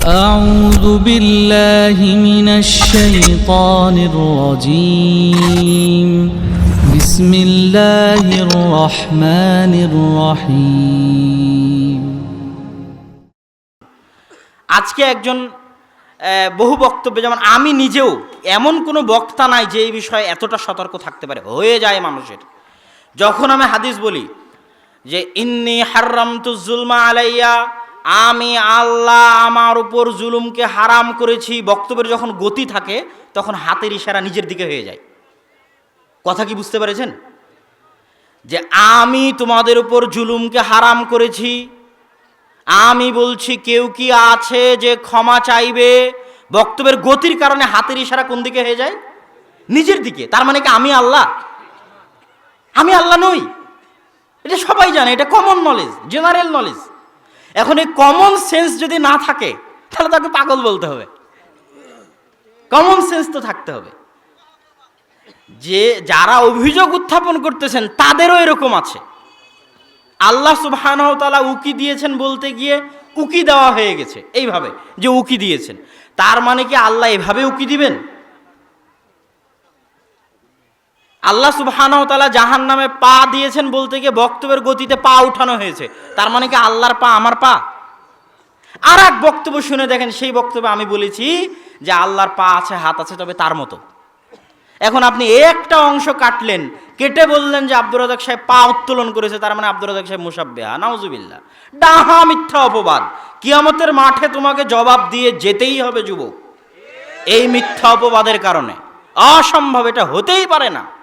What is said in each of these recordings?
أعوذ بالله من الشيطان الرجيم بسم الله الرحمن الرحيم আজকে একজন আহ, বহু বক্তব্য যেমন আমি নিজেও এমন কোনো বক্তা নাই যে এই বিষয়ে এতটা সতর্ক থাকতে পারে হয়ে যায় মানুষের যখন আমি হাদিস বলি যে ইন্নি হারাম তু জুলমা আলাইয়া আমি আল্লাহ আমার উপর জুলুমকে হারাম করেছি, বক্তব্যের যখন গতি থাকে, তখন হাতের ইশারা নিজের দিকে হয়ে যায়। কথা কি বুঝতে পেরেছেন? যে আমি তোমাদের উপর জুলুমকে হারাম করেছি, আমি বলছি কেউ কি আছে যে ক্ষমা চাইবে? বক্তব্যের গতির কারণে হাতের ইশারা কোন দিকে হয়ে যায়? নিজের দিকে। তার মানে কি আমি আল্লাহ? আমি আল্লাহ নই। এটা সবাই জানে, এটা কমন নলেজ জেনারেল নলেজ এখন এই কমন সেন্স যদি না থাকে, তাহলে তাকে পাগল বলতে হবে। কমন সেন্স তো থাকতে হবে। যে যারা অভিযোগ উত্থাপন করতেছেন, তাদেরও এরকম আছে। আল্লাহ সুবহানাহু তাআলা উকি দিয়েছেন বলতে গিয়ে উকি দেওয়া হয়ে গেছে, এইভাবে যে উকি দিয়েছেন। তার মানে কি আল্লাহ এভাবে উকি দিবেন? আল্লাহ সুবহানাহু তাআলা জাহান নামে পা দিয়েছেন বলতে গিয়ে বক্তব্যের গতিতে পা উঠানো হয়েছে। তার মানে কি আল্লাহর পা আমার পা? আর এক বক্তব্য শুনে দেখেন, সেই বক্তব্যে আমি বলেছি যে আল্লাহর পা আছে, হাত আছে, তবে তার মতো। এখন আপনি একটা অংশ কাটলেন, কেটে বললেন যে আব্দুর রাজাক সাহেব পা উত্তোলন করেছে, তার মানে আব্দুর রাজাক সাহেব মুসাব্বেহা, নাউজুবিল্লাহ। ডাহা মিথ্যা অপবাদ। কিয়ামতের মাঠে তোমাকে জবাব দিয়ে যেতেই হবে, যুবক। এই মিথ্যা অপবাদের কারণে। অসম্ভব, এটা হতেই পারে না।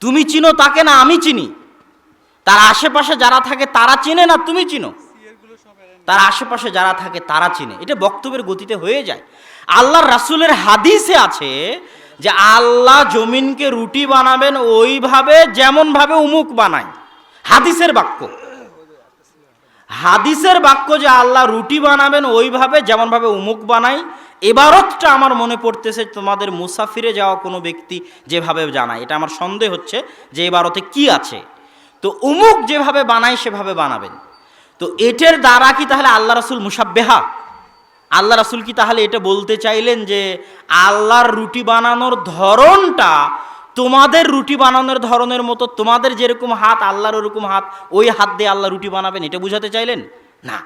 তুমি চিনো তাকে না আমি চিনি? তার আশেপাশে যারা থাকে তারা চিনে না তুমি চিনো? তার আশেপাশে যারা থাকে তারা চিনে। এটা বক্তব্যের গতিতে হয়ে যায়। আল্লাহর রাসুলের হাদিসে আছে যে, আল্লাহ জমিনকে রুটি বানাবেন ওইভাবে যেমনভাবে উমুক বানায়। হাদিসের বাক্য। হাদিসের বাক্য যে আল্লাহ রুটি বানাবেন, ওইভাবে যেমনভাবে উমুক বানাই, এবারতটা আমার মনে পড়তেছে তোমাদের মুসাফিরে যাওয়া কোনো ব্যক্তি যেভাবে জানায়। এটা আমার সন্দেহ হচ্ছে যে এবারতে কি আছে। তো উমুক যেভাবে বানায়, সেভাবে বানাবেন। তো এটার দ্বারা কি তাহলে আল্লাহ রাসুল মুসাব্বেহা? আল্লাহ রাসুল কি তাহলে এটা বলতে চাইলেন যে আল্লাহর রুটি বানানোর ধরনটা তোমাদের রুটি বানানোর ধরনের মতো তোমাদের যেরকম হাত, আল্লাহর ওরকম হাত, ওই হাত দিয়ে আল্লাহ রুটি বানাবেন, এটা বুঝাতে চাইলেন? না।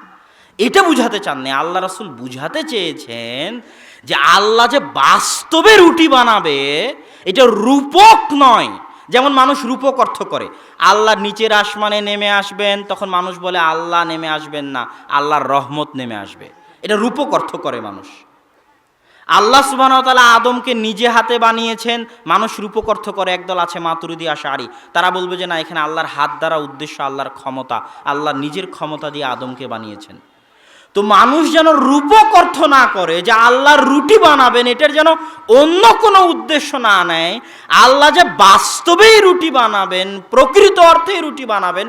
এটা বুঝাতে চাননি। আল্লাহ রাসুল বুঝাতে চেয়েছেন যে আল্লাহ যে বাস্তবে রুটি বানাবে, এটা রূপক নয়। যেমন মানুষ রূপক অর্থ করে। আল্লাহ নিচের আসমানে নেমে আসবেন, তখন মানুষ বলে, আল্লাহ নেমে আসবেন না, আল্লাহর রহমত নেমে আসবে। এটা রূপক অর্থ করে মানুষ। আল্লাহ সুবাহতালা আদমকে নিজে হাতে বানিয়েছেন, মানুষ রূপকর্থ করে, একদল আছে মাতুরুদি আশারি তারা বলবে যে না, এখানে আল্লাহর হাত দ্বারা উদ্দেশ্য, আল্লাহর ক্ষমতা, আল্লাহ নিজের ক্ষমতা দিয়ে আদমকে বানিয়েছেন। তো মানুষ যেন রূপক অর্থ না করে যে আল্লাহর রুটি বানাবেন, এটার যেন অন্য কোনো উদ্দেশ্য না নেয়। আল্লাহ যে বাস্তবেই রুটি বানাবেন, প্রকৃত অর্থেই রুটি বানাবেন,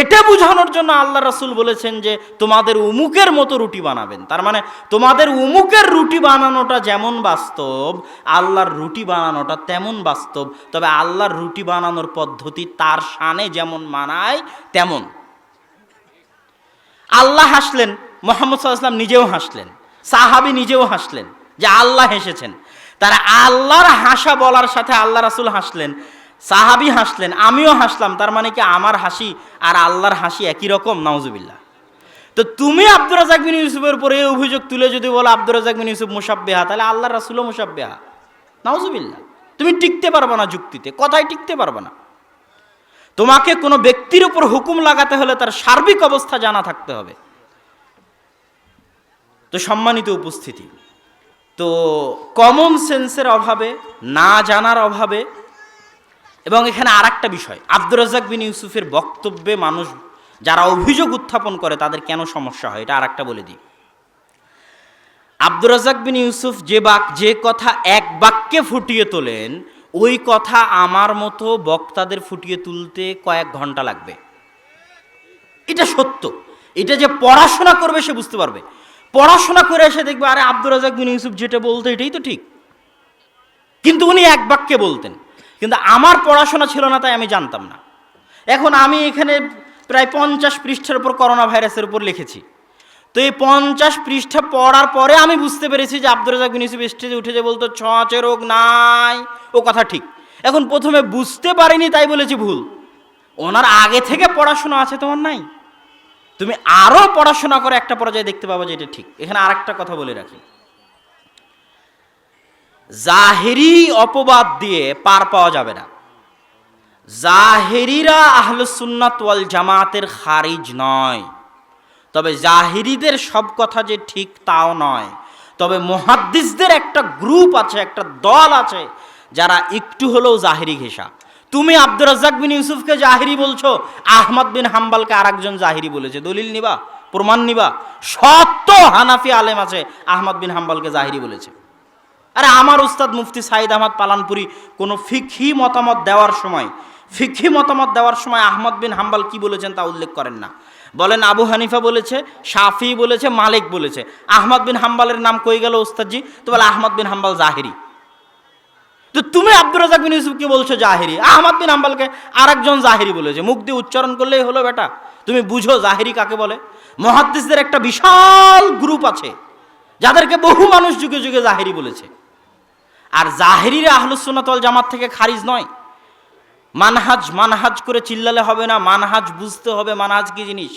এটা বোঝানোর জন্য আল্লাহ রাসুল বলেছেন যে তোমাদের উমুকের মতো রুটি বানাবেন। তার মানে তোমাদের উমুকের রুটি বানানোটা যেমন বাস্তব, আল্লাহর রুটি বানানোটা তেমন বাস্তব, তবে আল্লাহর রুটি বানানোর পদ্ধতি তার শানে যেমন মানায়, তেমন। আল্লাহ হাসলেন, মোহাম্মদ সাল্লাম নিজেও হাসলেন, সাহাবি নিজেও হাসলেন যে আল্লাহ হেসেছেন। তারা আল্লাহর হাসা বলার সাথে আল্লাহ রাসুল হাসলেন, সাহাবি হাসলেন, আমিও হাসলাম, তার মানে কি আমার হাসি আর আল্লাহর হাসি একই রকম? নাউজুবিল্লাহ। তো তুমি আব্দুর রাজাক বিন ইউসুফের উপরে এই অভিযোগ তুলে যদি বলো আব্দুর রাজাক বিন ইউসুফ মুসাব্বেহা, তাহলে আল্লাহ রাসুলও মুসাব্বেহা। নাউজুবিল্লাহ। তুমি টিকতে পারবে না যুক্তিতে, কথায় টিকতে পারবে না। তোমাকে কোনো ব্যক্তির উপর হুকুম লাগাতে হলে তার সার্বিক অবস্থা জানা থাকতে হবে। তো সম্মানিত উপস্থিতি, তো কমন সেন্সের অভাবে, না জানার অভাবে, এবং এখানে আর একটা বিষয়, আব্দুর রাজাক বিন ইউসুফের বক্তব্যে মানুষ যারা অভিযোগ উত্থাপন করে তাদের কেন সমস্যা হয়, এটা আর একটা বলে দিই। আব্দুর রাজাক বিন ইউসুফ যে বাক, যে কথা এক বাক্যে ফুটিয়ে তোলেন ওই কথা আমার মতো বক্তাদের ফুটিয়ে তুলতে কয়েক ঘণ্টা লাগবে। এটা সত্য। এটা যে পড়াশোনা করবে সে বুঝতে পারবে। পড়াশোনা করে এসে দেখবে, আরে আব্দুর রাজাক বিন ইউসুফ যেটা বলতো এটাই তো ঠিক। কিন্তু উনি এক বাক্যে বলতেন, কিন্তু আমার পড়াশোনা ছিল না তাই আমি জানতাম না। এখন আমি এখানে প্রায় পঞ্চাশ পৃষ্ঠার উপর করোনা ভাইরাসের উপর লিখেছি। তো এই পঞ্চাশ পৃষ্ঠা পড়ার পরে আমি বুঝতে পেরেছি যে আব্দুর রাজাক বিন স্টেজে উঠে যে বলতো ছোঁয়াচে রোগ নাই। ও কথা ঠিক। এখন প্রথমে বুঝতে পারিনি, তাই বলেছি ভুল। ওনার আগে থেকে পড়াশোনা আছে তোমার নাই? তুমি আরও পড়াশোনা করে একটা পর্যায়ে দেখতে পাবো যে এটা ঠিক। এখানে আরেকটা কথা বলে রাখি। জাহেরি অপবাদ দিয়ে পার পাওয়া যাবে না। জাহেরিরা আহলুসুন্নাত ওয়াল জামাতের খারিজ নয়। তবে জাহিরিদের সব কথা যে ঠিক তাও নয়। তবে মুহাদ্দিসদের একটা গ্রুপ আছে, একটা দল আছে, যারা একটু হলেও জাহিরি ঘেঁষা। তুমি আব্দুর রাজ্জাক বিন ইউসুফকে জাহিরি বলছো, আহমদ বিন হাম্বালকে আরেকজন জাহিরি বলেছে। দলিল নিবা, প্রমাণ নিবা। সত্য হানাফি আলেম আছে, আহমদ বিন হাম্বালকে জাহিরি বলেছে। আরে আমার উস্তাদ মুফতি সাইদ আহমদ পালানপুরি কোনো ফিকহি মতামত দেওয়ার সময়, ফিকহি মতামত দেওয়ার সময় আহমদ বিন হাম্বাল কি বলেছেন তা উল্লেখ করেন না। বলেন আবু হানিফা বলেছে, শাফি বলেছে, মালিক বলেছে। আহমদ বিন হাম্বালের নাম কই গেল উস্তাদজি তো বলে আহমদ বিন হাম্বাল জাহেরি। তো তুমি আব্দুর রাজাক বিন ইউসুফকে বলছো জাহেরি। আহমদ বিন হাম্বালকে আরেকজন জাহেরি বলেছে। মুখ দিয়ে উচ্চারণ করলেই হলো বেটা। তুমি বুঝো জাহেরি কাকে বলে? মহাদ্দিসদের একটা বিশাল গ্রুপ আছে, যাদেরকে বহু মানুষ যুগে যুগে জাহেরি বলেছে। আর জাহেরিরা আহলুসুন্নাতল জামাত থেকে খারিজ নয়। মানহাজ মানহাজ করে চিল্লালে হবে না মানহাজ বুঝতে হবে মানহাজ কি জিনিস?